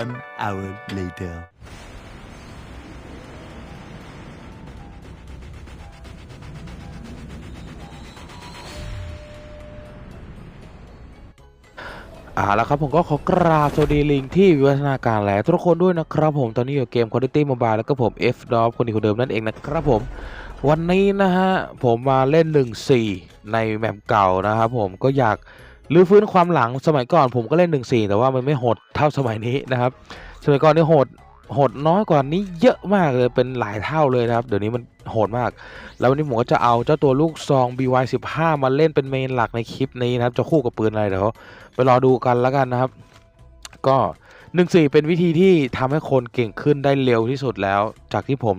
One hour later. อ่าแล้วครับผมก็ขอกราบสวัสดีลิงที่วิวัฒนาการและทุกคนด้วยนะครับผมตอนนี้อยู่เกม Quality Mobile แล้วก็ผม F d o p คนดีคนเดิมนั่นเองนะครับผม วันนี้นะฮะ ผมมาเล่น 1-4 ในแมปเก่านะครับผมก็อยาก หรือฟื้นความหลังสมัยก่อนผมก็เล่น 1-4 แต่ว่ามันไม่โหดเท่าสมัยนี้นะครับ สมัยก่อนนี่โหดโหดน้อยกว่านี้เยอะมากเลยเป็นหลายเท่าเลยนะครับ เดี๋ยวนี้มันโหดมาก แล้ววันนี้ผมก็จะเอาเจ้าตัวลูกซอง BY15 มาเล่นเป็นเมนหลักในคลิปนี้นะครับ จะคู่กับปืนอะไรเดี๋ยวไปรอดูกันแล้วกันนะครับ ก็หนึ่งสี่เป็นวิธีที่ทำให้คนเก่งขึ้นได้เร็วที่สุดแล้ว จากที่ผม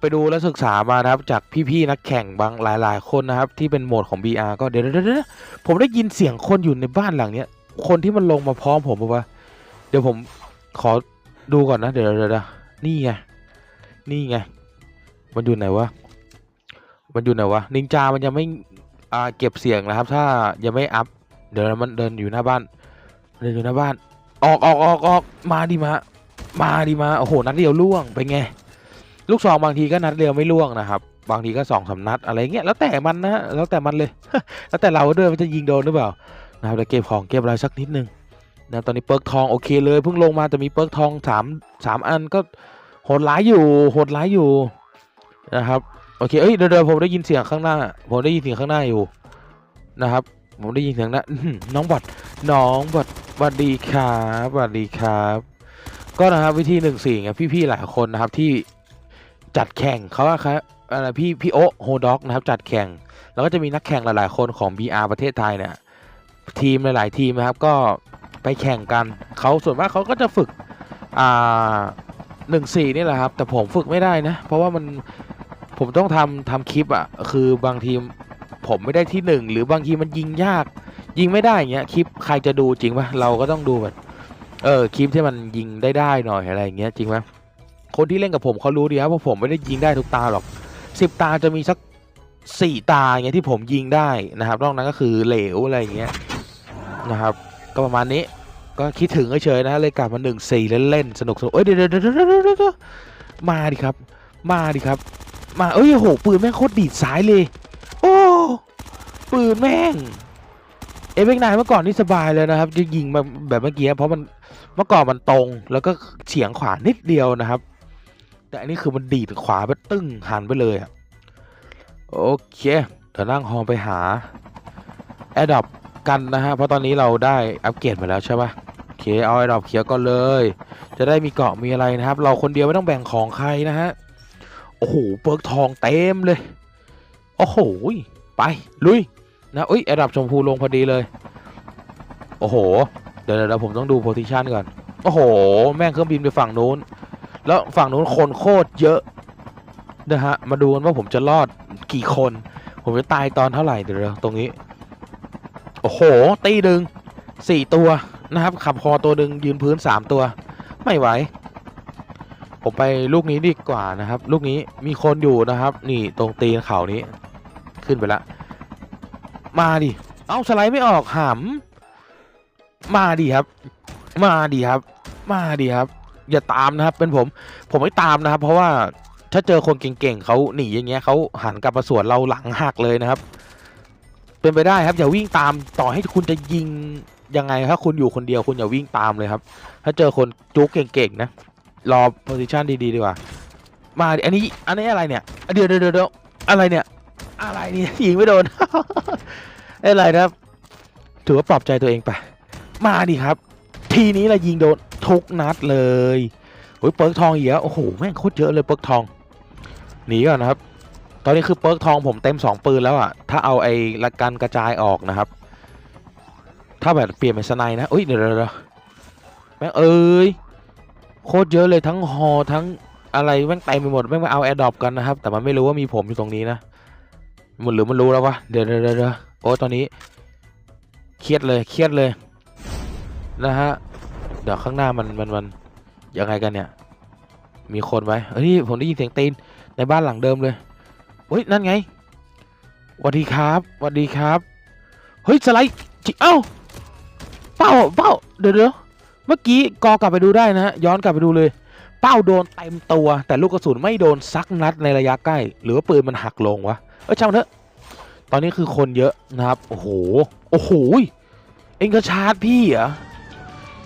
ไปดูและศึกษามานะครับ จากพี่ๆนักแข่งบางหลาย ๆ คนนะครับ ที่เป็นโหมดของ BR ก็เดี๋ยวเดี๋ยวเดี๋ยวผมได้ยินเสียงคนอยู่ในบ้านหลังเนี้ย คนที่มันลงมาพร้อมผมบอกว่า เดี๋ยวผมขอดูก่อนนะ เดี๋ยวเดี๋ยวนี่ไงนี่ไง มันอยู่ไหนวะมันอยู่ไหนวะนินจามันยังไม่อ่าเก็บเสียงนะครับ ถ้ายังไม่อัพเดี๋ยวมันเดินอยู่หน้าบ้านเดินอยู่หน้าบ้าน ออกออกออกออกมาดิมา มาดิมาโอ้โหนัดเดียวล่วงเป็นไง ลูกซองบางทีก็นัดเดียวไม่ล่วงนะครับ บางทีก็สองสานัดอะไรเงี้ยแล้วแต่มันนะแล้วแต่มันเลย แล้วแต่เราด้วยมันจะยิงโดนหรือเปล่านะครับเดี๋ยวเก็บของเก็บอะไรสักนิดนึงนะตอนนี้เปิร์กทองโอเคเลยเพิ่งลงมาแต่มีเปิร์กทองสามสามอันก็โหดร้ายอยู่โหดร้ายอยู่นะครับโอเคเอ้ยเดี๋ยวผมได้ยินเสียงข้างหน้า ผมได้ยินเสียงข้างหน้าอยู่นะครับ ผมได้ยินเสียงนะอื้อหือน้องบอดน้องบอดสวัสดีครับสวัสดีครับ ก็นะครับวิธีหนึ่งสี่ไงพี่ๆหลายคนนะครับที่ จัดแข่งเขาอะครับอะไรพี่พี่โอะโฮด็อกนะครับจัดแข่ง แล้วก็จะมีนักแข่งหลายๆ คนของ BR ประเทศไทยเนี่ยทีมหลาย ๆ ทีมนะครับก็ไปแข่งกันเขาส่วนมากเขาก็จะฝึกอ่าหนึ่งสี่นี่แหละครับ แต่ผมฝึกไม่ได้นะ เพราะว่ามันผมต้องทำทำคลิปอะคือบางทีผมไม่ได้ที่หนึ่งหรือบางทีมันยิงยาก ยิงไม่ได้เงี้ยคลิปใครจะดูจริงปะเราก็ต้องดูแบบเออคลิปที่มันยิงได้ได้หน่อยอะไรเงี้ยจริงไหม คนที่เล่นกับผมเขารู้ดีครับว่าผมไม่ได้ยิงได้ทุกตาหรอกสิบตาจะมีสักสี่ตาอย่างเงี้ยที่ผมยิงได้นะครับนอกนั้นก็คือเหลวอะไรอย่างเงี้ยนะครับ ก็ประมาณนี้ก็คิดถึงเฉยๆนะเลยกลับมาหนึ่งสี่เล่นๆสนุกสนุกเอ้ยเดี๋ยวเดี๋ยวเดี๋ยวเดี๋ยวเดี๋ยวมาดิครับ มาดิครับ มาเอ้ยโหปืนแม่งโคตรดีดซ้ายเลย โอ้ปืนแม่งเอฟเอ็กนายเมื่อก่อนนี่สบายเลยนะครับ จะยิงมาแบบเมื่อกี้เพราะมันเมื่อก่อนมันตรงแล้วก็เฉียงขวานิดเดียวนะครับ แต่อันนี้คือมันดีดขวาไปตึ้งหันไปเลยอะโอเคเดี๋ยวนั่งฮอไปหาแอดดอปกันนะฮะเพราะตอนนี้เราได้อัปเกรดมาแล้วใช่ปะโอเคเอาแอดดอปเขียวก็เลย จะได้มีเกาะมีอะไรนะครับ เราคนเดียวไม่ต้องแบ่งของใครนะฮะโอ้โหเปิร์กทองเต็มเลยโอ้โหไปลุยนะอุ้ยระดับชมพูลงพอดีเลย โอ้โหเดี๋ยวเดี๋ยวผมต้องดูโพซิชันก่อนโอ้โห แม่งเครื่องบินไปฝั่งนู้น แล้วฝั่งนู้นคนโคตรเยอะนะฮะ มาดูกันว่าผมจะรอดกี่คน ผมจะตายตอนเท่าไหร่เดี๋ยวเดี๋ยวตรงนี้ โอ้โห ตีดึงสี่ตัวนะครับ ขับคอตัวดึงยืนพื้นสามตัว ไม่ไหว ผมไปลูกนี้ดีกว่านะครับ ลูกนี้มีคนอยู่นะครับ นี่ตรงตีนเขานี้ ขึ้นไปละ มาดิ เอ้าสไลด์ไม่ออกหำมาดิครับ มาดิครับ มาดิครับ อย่าตามนะครับ เป็นผม ผมไม่ตามนะครับ เพราะว่าถ้าเจอคนเก่งๆเขาหนีอย่างเงี้ยเขาหันกลับมาสวนเราหลังหักเลยนะครับ เป็นไปได้ครับ อย่าวิ่งตามต่อให้คุณจะยิงยังไงถ้าคุณอยู่คนเดียวคุณอย่าวิ่งตามเลยครับ ถ้าเจอคนจุกเก่งๆนะรอโพซิชันดีๆดีกว่า มาดิอันนี้อันนี้อะไรเนี่ยเดี๋ยวเดี๋ยวเดี๋ยวอะไรเนี่ย อะไรเนี่ยยิงไม่โดนอะไรนะครับ ถือว่าปลอบใจตัวเองไป มาดิครับ ทีนี้เรายิงโดน ทุกนัดเลยโอ้ยเปิร์กทองอีกแล้วโอ้โหแม่งโคตรเยอะเลยเปิร์กทองหนีก่อนนะครับ ตอนนี้คือเปิร์กทองผมเต็มสองปืนแล้วอะถ้าเอาไอ้ละกันกระจายออกนะครับ ถ้าแบบเปลี่ยนเป็นสไนด์นะเอ้ยเดี๋ยวเดี๋ยวเดี๋ยวแม่งเอ้ยโคตรเยอะเลยทั้งฮอทั้งอะไรแม่งเต็มไปหมดแม่งมาเอาแอร์ดรอปกันนะครับ แต่มันไม่รู้ว่ามีผมอยู่ตรงนี้นะมันหรือมันรู้แล้ววะเดี๋ยวเดี๋ยวเดี๋ยวเดี๋ยวโอ้ตอนนี้เครียดเลยเครียดเลยนะฮะ เดี๋ยวข้างหน้ามันมันมันยังไงกันเนี่ย มีคนไหมเฮ้ยผมได้ยินเสียงตีนในบ้านหลังเดิมเลยเฮ้ยนั่นไงสวัสดีครับสวัสดีครับ เฮ้ยสไลด์เอ้าเป้าเป้าเดี๋ยวเดี๋ยวเมื่อกี้กอกลับไปดูได้นะฮะย้อนกลับไปดูเลย เป้าโดนเต็มตัว แต่ลูกกระสุนไม่โดนซักนัดในระยะใกล้ หรือว่าปืนมันหักลงวะเออช่างมันเถอะตอนนี้คือคนเยอะนะครับ โอ้โห โอ้โห เอ็งก็ชาร์จพี่เหรอ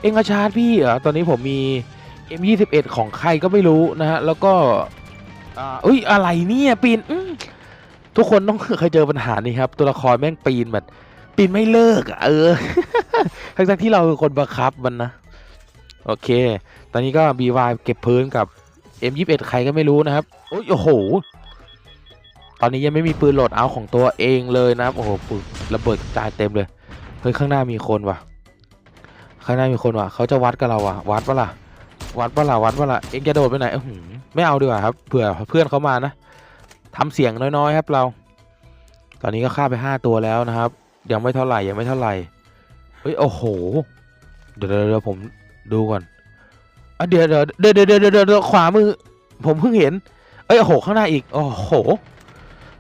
เองก็ชาร์จพี่เหรอตอนนี้ผมมี M21 ของใครก็ไม่รู้นะฮะ แล้วก็อ่าเอ้ยอะไรเนี่ยปีนทุกคนต้องเคยเจอปัญหานี้ครับ ตัวละครแม่งปีนแบบปีนไม่เลิกอะเออทั้งที่เราคือคนบังคับมันนะ โอเค ตอนนี้ก็ BY เก็บพื้นกับ M21 ใครก็ไม่รู้นะครับโอ้โอ้โห ตอนนี้ยังไม่มีปืนโหลดเอาของตัวเองเลยนะครับ โอ้โหระเบิดกระจายเต็มเลย เฮ้ย ข้างหน้ามีคนว่ะ ข้างหน้ามีคนว่ะเขาจะวัดกับเราว่ะ วัดปะล่ะวัดปะล่ะวัดปะล่ะเอ็งจะโดดไปไหนไม่เอาดีกว่าครับเผื่อเพื่อนเขามานะทำเสียงน้อยๆครับเรา ตอนนี้ก็ฆ่าไปห้าตัวแล้วนะครับ ยังไม่เท่าไหร่ยังไม่เท่าไหร่เฮ้ยโอ้โห เดี๋ยวเดี๋ยวผมดูก่อนอะเดี๋ยวเดี๋ยวเดี๋ยวเดี๋ยวเดี๋ยวขวามือ ผมเพิ่งเห็น เอ้ยโอ้โหข้างหน้าอีกโอ้โห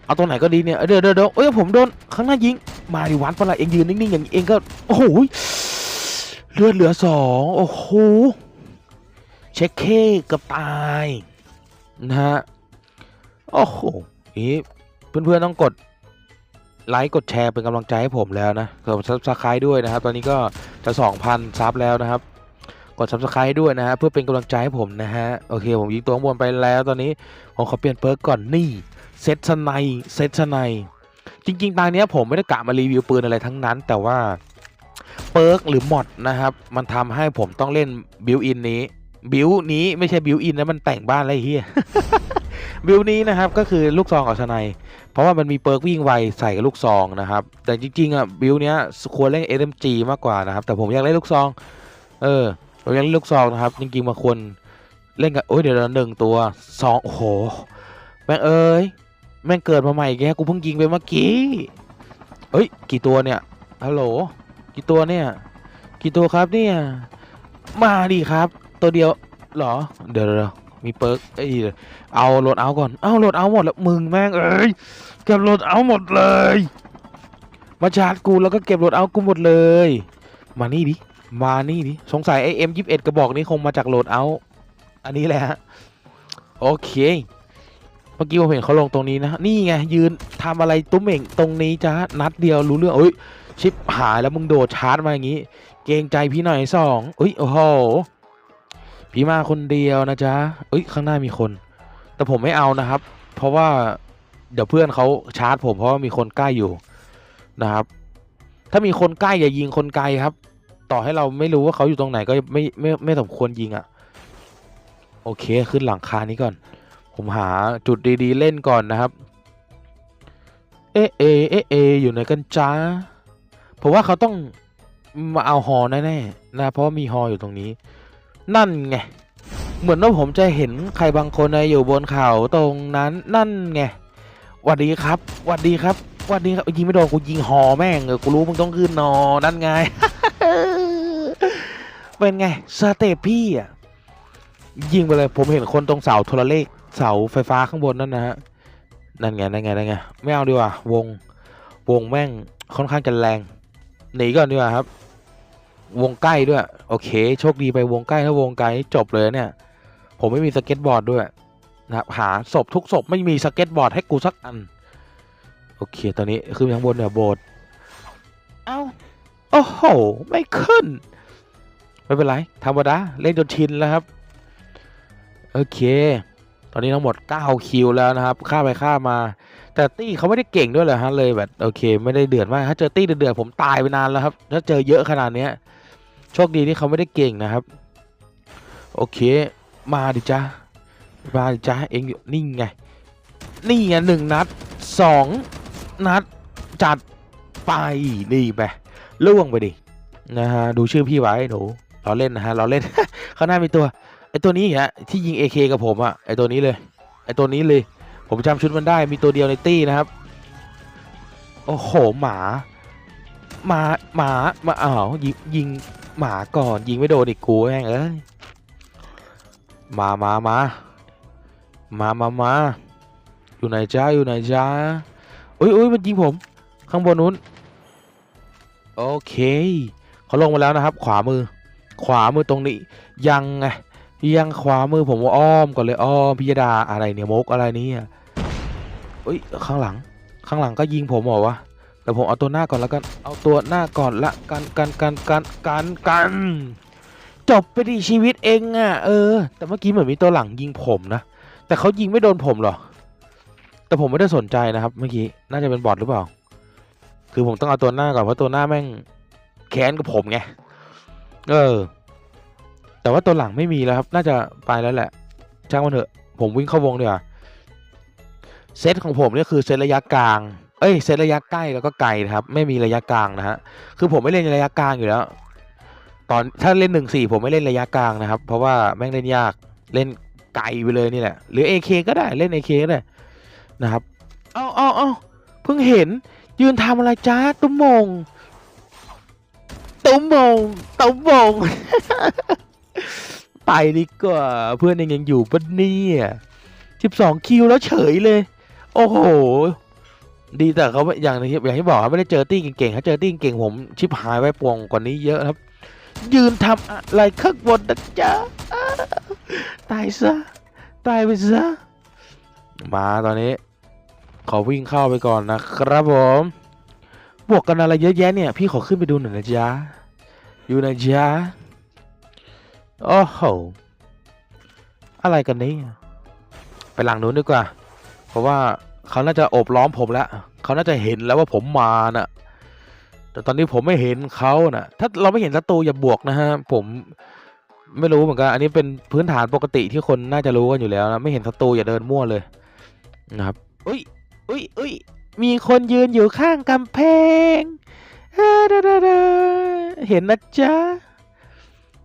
เอาตรงไหนก็ดีเนี่ยเดี๋ยวเดี๋ยวเดี๋ยวเอ้ยผมโดนข้างหน้ายิงมาดิวัดปะล่ะเองยืนนิ่งๆอย่างเองก็โอ้โห เลือดเหลือสองโอ้โห เช็คเคกับตาย นะฮะ โอ้โหนี่เพื่อนๆต้องกดไลค์กดแชร์เป็นกำลังใจให้ผมแล้วนะกดซับสไครต์ด้วยนะครับ ตอนนี้ก็จะ 2,000 ซับแล้วนะครับ กด subscribe ด้วยนะฮะเพื่อเป็นกำลังใจให้ผมนะฮะ โอเค ผมยิงตัวข้างบนไปแล้วตอนนี้ ผมขอเปลี่ยนเปิร์กก่อนนี่เซตสไนเซตสไนจริง ๆ ตอนนี้ผมไม่ได้กะมารีวิวปืนอะไรทั้งนั้น แต่ว่า เปิร์กหรือมอดนะครับ มันทำให้ผมต้องเล่นบิวอินนี้บิวนี้ไม่ใช่บิวอินนะมันแต่งบ้านอะไรเฮียบิวนี้นะครับก็คือลูกซองกับสไนเพราะว่ามันมีเปิร์กวิ่งไวใส่กับลูกซองนะครับ แต่จริงๆอะบิวเนี้ยควรเล่น SMG มากกว่านะครับ แต่ผมอยากเล่นลูกซอง เออผมอยังเล่นลูกซองนะครับ จริงๆบางคนเล่นกับโอ้ยเดี๋ยวนะหนึ่งตัวสองโอ้โหแม่งเอ้ยแม่งเกิดมาใหม่แกกูเพิ่งยิงไปเมื่อกี้เฮ้ยกี่ตัวเนี่ยฮัลโหล กี่ตัวเนี่ย กี่ตัวครับเนี่ย มาดิครับ ตัวเดียวเหรอ เดี๋ยวเดี๋ยวมีเปิร์กเอ้ยเอาโหลดเอาก่อน เอาโหลดเอาหมดแล้วมึงแม่งเอ้ยเก็บโหลดเอาหมดเลย มาชาร์จกูแล้วก็เก็บโหลดเอากูหมดเลย มานี่ดิมานี่ดิสงสัยไอเอ็มยี่สิบเอ็ดกระบอกนี้คงมาจากโหลดเอาอันนี้แหละฮะโอเคเมื่อกี้ผมเห็นเขาลงตรงนี้นะ นี่ไงยืนทำอะไรตุ้มเหม่งตรงนี้จ้านัดเดียวรู้เรื่องเอ้ย ชิปหายแล้วมึงโดดชาร์จมาอย่างนี้ เกรงใจพี่หน่อยสองเอ้ยโอ้โหพี่มาคนเดียวนะจ๊ะเอ้ยข้างหน้ามีคน แต่ผมไม่เอานะครับ เพราะว่าเดี๋ยวเพื่อนเขาชาร์จผมเพราะว่ามีคนใกล้อยู่นะครับ ถ้ามีคนใกล้อย่ายิงคนไกลครับ ต่อให้เราไม่รู้ว่าเขาอยู่ตรงไหนก็ไม่ไม่ไม่สมควรยิงอะ่ะ โอเคขึ้นหลังคานี้ก่อน ผมหาจุดดีๆเล่นก่อนนะครับ เอะเอะเอะเอะอยู่ไหนกันจ้า ผมว่าเขาต้องมาเอาฮอแน่ๆนะเพราะามีฮออยู่ตรงนี้ นั่นไงเหมือนว่าผมจะเห็นใครบางคนนะอยู่บนเขาตรงนั้นนั่นไงหวัดดีครับหวัดดีครับหวัดดีครับยิงไม่โดนกูยิงฮอแม่งเออกูรู้มึงต้องขึ้นนอนั่นไงเป็นไงสเตปพี่อะยิงไปเลยผมเห็นคนตรงเสาโทรเลขเสาไฟฟ้าข้างบนนั่นนะฮะนั่นไงนั่นไงนั่นไงไม่เอาดีกว่าวงวงแม่งค่อนข้างจะแรง หนีก่อนดีกว่าครับ วงใกล้ด้วย โอเค โชคดีไปวงใกล้ถ้าวงไกลจบเลยเนี่ย ผมไม่มีสเก็ตบอร์ดด้วยนะครับหาศพทุกศพไม่มีสเก็ตบอร์ดให้กูสักอัน โอเค ตอนนี้ขึ้นไปข้างบนเนี่ยโบสเอ้าโอ้โห ไม่ขึ้น ไม่เป็นไรธรรมดาเล่นจนชินแล้วครับ โอเค ตอนนี้ทั้งหมด 9 คิวแล้วนะครับฆ่าไปฆ่ามา แต่ตี้เขาไม่ได้เก่งด้วยเหรอฮะเลยแบบโอเค ไม่ได้เดือดมากถ้าเจอตี้เดือดๆผมตายไปนานแล้วครับถ้าเจอเยอะขนาดเนี้ยโชคดีที่เขาไม่ได้เก่งนะครับ โอเค มาดิจ้ามาดิจ้าเองอยู่นี่ไงนี่ไงหนึ่งนัดสองนัดจัดไปนี่ไปล่วงไปดินะฮะดูชื่อพี่ไว้หนูเราเล่นนะฮะเราเล่นข้างหน้ามีตัวไอตัวนี้ฮะที่ยิง AK กับผมอะไอตัวนี้เลยไอตัวนี้เลย ผมจำชุดมันได้มีตัวเดียวในตี้นะครับ โอ้โหหมาหมาหมามาอ้าวยิงยิงหมาก่อนยิงไม่โดนอีกกูแม่งเอ้ยมามามามามามาอยู่ไหนจ้าอยู่ไหนจ้าอุ้ยอุ้ยมันยิงผม ข้างบนนู้นโอเคเขาลงมาแล้วนะครับ ขวามือ ขวามือตรงนี้ยังไง ยังขวามือผมว่าอ้อมก่อนเลยอ้อมพิยดาอะไรเนี่ยมกอะไรเนี่ยเอ้ยข้างหลัง ข้างหลังก็ยิงผมเหรอวะแต่ผมเอาตัวหน้าก่อนแล้วกันเอาตัวหน้าก่อนละกันกันกันกันกันกันจบไปดีชีวิตเองอะเออ แต่เมื่อกี้เหมือนมีตัวหลังยิงผมนะแต่เขายิงไม่โดนผมหรอแต่ผมไม่ได้สนใจนะครับ เมื่อกี้น่าจะเป็นบอทหรือเปล่า คือผมต้องเอาตัวหน้าก่อนเพราะตัวหน้าแม่งแค้นกับผมไงเออ แต่ว่าตัวหลังไม่มีแล้วครับ น่าจะไปแล้วแหละ ช่างมันเถอะ ผมวิ่งเข้าวงดีกว่าเซตของผมเนี่ยคือเซตระยะกลาง เอ้ย เซตระยะใกล้แล้วก็ไกลนะครับ ไม่มีระยะกลางนะฮะ คือผมไม่เล่นระยะกลางอยู่แล้ว ตอนถ้าเล่นหนึ่งสี่ผมไม่เล่นระยะกลางนะครับ เพราะว่าแม่งเล่นยาก เล่นไกลไปเลยนี่แหละ หรือ AK ก็ได้ เล่น AK ก็ได้นะครับ เอาเอาเอาเพิ่งเห็น ยืนทำอะไรจ้าตุ้มมงตุ้มมงตุ้มมง ไปดีกว่า เพื่อนยังยังอยู่ปะเนี่ยสิบสองคิวแล้วเฉยเลย โอ้โห ดีแต่เขาอย่างที่อย่างที่บอกครับไม่ได้เจอตี้เก่งๆถ้าเจอตี้เก่งผมชิบหายไว้ปวงกว่านี้เยอะครับ ยืนทำอะไรข้างบนนะจ๊ะอ้าตายซะตายไปซะมาตอนนี้ ขอวิ่งเข้าไปก่อนนะครับผมบวกกันอะไรเยอะแยะเนี่ย พี่ขอขึ้นไปดูหน่อยนะจ๊ะอยู่นะจ๊ะ โอ้โห อะไรกันนี่ยไปหลังนู้นดีกว่า เพราะว่าเขาน่าจะโอบล้อมผมแล้ว เขาน่าจะเห็นแล้วว่าผมมาน่ะ แต่ตอนนี้ผมไม่เห็นเขาน่ะ ถ้าเราไม่เห็นศัตรูอย่าบวกนะฮะ ผมไม่รู้เหมือนกัน อันนี้เป็นพื้นฐานปกติที่คนน่าจะรู้กันอยู่แล้วนะ ไม่เห็นศัตรูอย่าเดินมั่วเลยนะครับอุ้ยอุ้ยอุ้ยมีคนยืนอยู่ข้างกำแพง เห็นนะจ๊ะ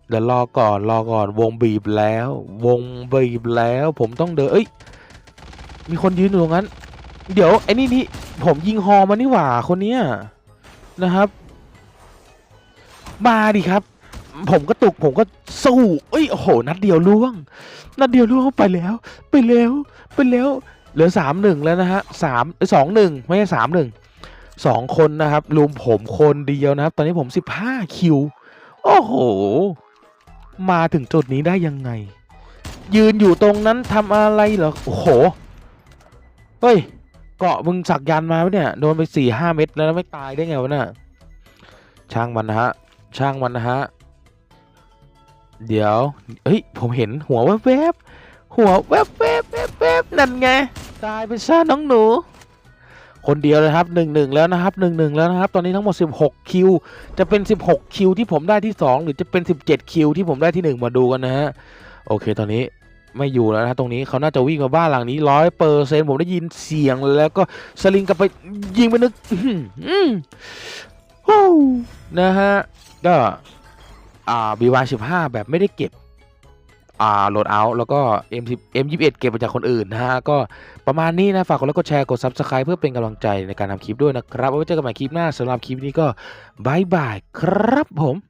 เดี๋ยวรอก่อนรอก่อนวงบีบแล้ว วงบีบแล้ว ผมต้องเดินเอ้ยมีคนยืนอยู่ตรงนั้น เดี๋ยวไอ้นี่นี่ผมยิงฮอมานี่หว่าคนเนี้ยนะครับ มาดิครับ ผมก็ตุกผมก็สู้เอ้ยโอ้โหนัดเดียวล่วง นัดเดียวล่วงไปแล้ว ไปแล้วไปแล้วเหลือสามหนึ่งแล้วนะฮะสามสองหนึ่งไม่ใช่สามหนึ่งสองคนนะครับรวมผมคนเดียวนะครับ ตอนนี้ผมสิบห้าคิว โอ้โห มาถึงจุดนี้ได้ยังไง ยืนอยู่ตรงนั้นทำอะไรเหรอ โอ้โห เฮ้ย เกาะมึงสักยันมาปะเนี่ย โดนไปสี่ห้าเม็ดแล้วไม่ตายได้ไงวะเนี่ยช่างมันนะฮะ ช่างมันนะฮะ เดี๋ยว เฮ้ย ผมเห็นหัวแวบๆ หัวแวบๆแวบๆแวบๆนั่นไง ตายไปซะน้องหนู คนเดียวเลยครับหนึ่งหนึ่งแล้วนะครับหนึ่งหนึ่งแล้วนะครับ ตอนนี้ทั้งหมดสิบหกคิว จะเป็น 16 คิวที่ผมได้ที่ 2 หรือจะเป็น 17 คิวที่ผมได้ที่ 1 มาดูกันนะฮะ โอเค ตอนนี้ไม่อยู่แล้วนะตรงนี้เขาน่าจะวิ่งมาบ้านหลังนี้ร้อยเปอร์เซ็นผมได้ยินเสียงแล้วก็สลิงกลับไปยิงไปนึกอื้อหืออื้อฮู้นะฮะ ก็ อ่าแบบไม่ได้เก็บ อ่าโหลดเอาแล้วก็ M10 M21 เก็บมาจากคนอื่นนะฮะ ก็ประมาณนี้นะ ฝากกดไลค์กดแชร์กด Subscribe เพื่อเป็นกำลังใจในการทำคลิปด้วยนะครับ ไว้เจอกันใหม่คลิปหน้าสำหรับคลิปนี้ก็บายบายครับผม